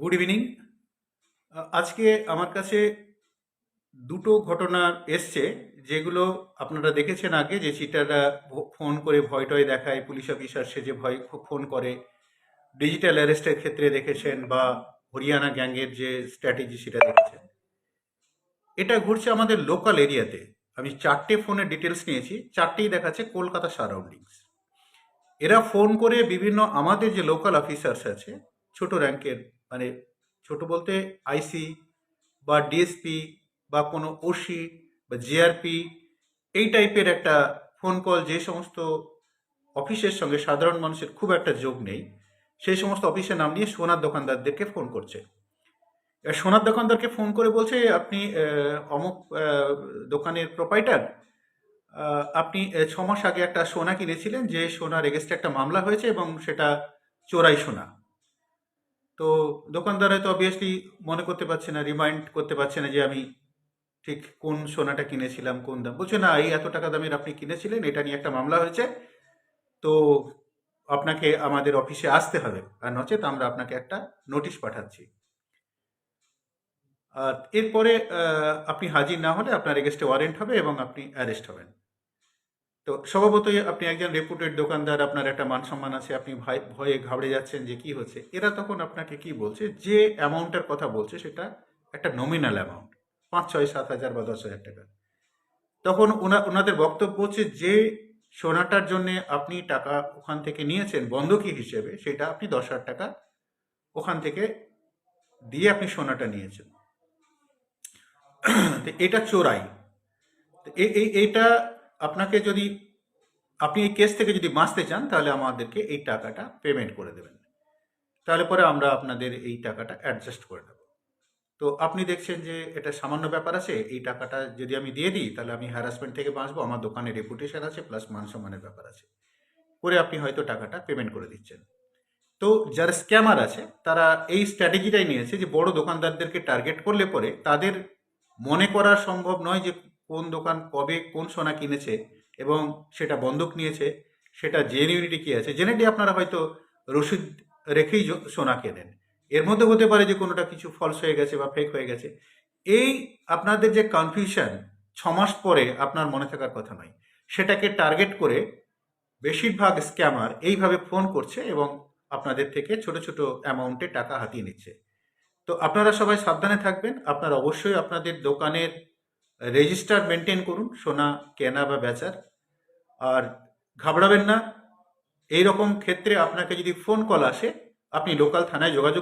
Good evening আজকে আমার কাছে দুটো ঘটনা এসছে, যেগুলো আপনারা দেখেছেন আগে, যে চিটাররা ফোন করে ভয় টয় দেখায়, পুলিশ অফিসার সে যে ভয় ফোন করে। ডিজিটাল অ্যারেস্টের ক্ষেত্রে দেখেছেন বা হরিয়ানা গ্যাংয়ের যে স্ট্র্যাটেজি সেটা দেখেছেন। এটা ঘুরছে আমাদের লোকাল এরিয়াতে আমি চারটে ফোনের ডিটেলস নিয়েছি, চারটেই দেখাচ্ছে কলকাতা সারাউন্ডিংস এরা ফোন করে বিভিন্ন আমাদের যে লোকাল অফিসার্স আছে, ছোট র্যাঙ্কের মানে ছোট বলতে আইসি বা ডিএসপি বা কোনো ওসি বা জিআরপি এই টাইপের একটা ফোন কল যে সমস্ত অফিসের সঙ্গে সাধারণ মানুষের খুব একটা যোগ নেই, সেই সমস্ত অফিসের নাম নিয়ে সোনার দোকানদারদেরকে ফোন করছে। সোনার দোকানদারকে ফোন করে বলছে, আপনি অমুক দোকানের প্রোপাইটার আপনি ছ মাস আগে একটা সোনা কিনেছিলেন যে সোনার এগেস্টে একটা মামলা হয়েছে এবং সেটা চোরাই সোনা। তো দোকানদার হয়তো অবভিয়াসলি মনে করতে পারছে না রিমাইন্ড করতে পারছে না যে আমি ঠিক কোন সোনাটা কিনেছিলাম, কোন দাম। বলছে, না, এই এত টাকা দামের আপনি কিনেছিলেন, এটা নিয়ে একটা মামলা হয়েছে। তো আপনাকে আমাদের অফিসে আসতে হবে। আর নচেত আমরা আপনাকে একটা নোটিশ পাঠাচ্ছি। আর এরপরে আপনি হাজির না হলে আপনার এগেস্টে ওয়ারেন্ট হবে এবং আপনি অ্যারেস্ট হবেন। তো স্বভাবতই আপনি একজন রেপুটেড দোকানদার, আপনার একটা মান সম্মান আছে, আপনি ভয় ঘাবড়ে যাচ্ছেন যে কি হচ্ছে। এরা তখন আপনাকে কি বলছে? যে অ্যামাউন্টের কথা বলছে সেটা একটা নমিনাল অ্যামাউন্ট পাঁচ, ছয়, সাত হাজার বা দশ হাজার টাকা। তখন ওনা ওনাদের বক্তব্য হচ্ছে যে সোনাটার জন্যে আপনি টাকা ওখান থেকে নিয়েছেন বন্ধকি হিসেবে, সেটা আপনি দশ হাজার টাকা ওখান থেকে দিয়ে আপনি সোনাটা নিয়েছেন। তো এটা চোরাই। এই এইটা আপনাকে যদি, আপনি এই কেস থেকে যদি বাঁচতে চান, তাহলে আমাদেরকে এই টাকাটা পেমেন্ট করে দেবেন। তাহলে পরে আমরা আপনাদের এই টাকাটা অ্যাডজাস্ট করে দেবো। তো আপনি দেখছেন যে এটা সামান্য ব্যাপার আছে, এই টাকাটা যদি আমি দিয়ে দিই, তাহলে আমি হ্যারাসমেন্ট থেকে বাঁচবো, আমার দোকানে রেপুটেশন আছে প্লাস মান সম্মানের ব্যাপার আছে। করে আপনি হয়তো টাকাটা পেমেন্ট করে দিচ্ছেন। তো যারা স্ক্যামার আছে, তারা এই স্ট্র্যাটেজিটাই নিয়েছে যে বড় দোকানদারদেরকে টার্গেট করলে পরে তাদের মনে করা সম্ভব নয় যে কোন দোকান কবে কোন সোনা কিনেছে এবং সেটা বন্ধক নিয়েছে, সেটা জেনুইনিটি কি আছে? জেনেটি আপনারা হয়তো রসিদ রেখেই সোনা কেনেন। এর মধ্যে হতে পারে যে কোনোটা কিছু ফলস হয়ে গেছে বা ফেক হয়ে গেছে। এই আপনাদের যে কনফিউশন ছ মাস পরে আপনার মনে থাকার কথা নয়। সেটাকে টার্গেট করে বেশিরভাগ স্ক্যামার এইভাবে ফোন করছে এবং আপনাদের থেকে ছোট ছোট অ্যামাউন্টে টাকা হাতিয়ে নিচ্ছে। তো আপনারা সবাই সাবধানে থাকবেন। আপনারা অবশ্যই আপনাদের দোকানের রেজিস্টার মেনটেন করুন, সোনা, কেনা বা বেচার। আর ঘাবড়াবেন না এই রকম ক্ষেত্রে আপনাকে যদি ফোন কল আসে, আপনি লোকাল থানায় যোগাযোগ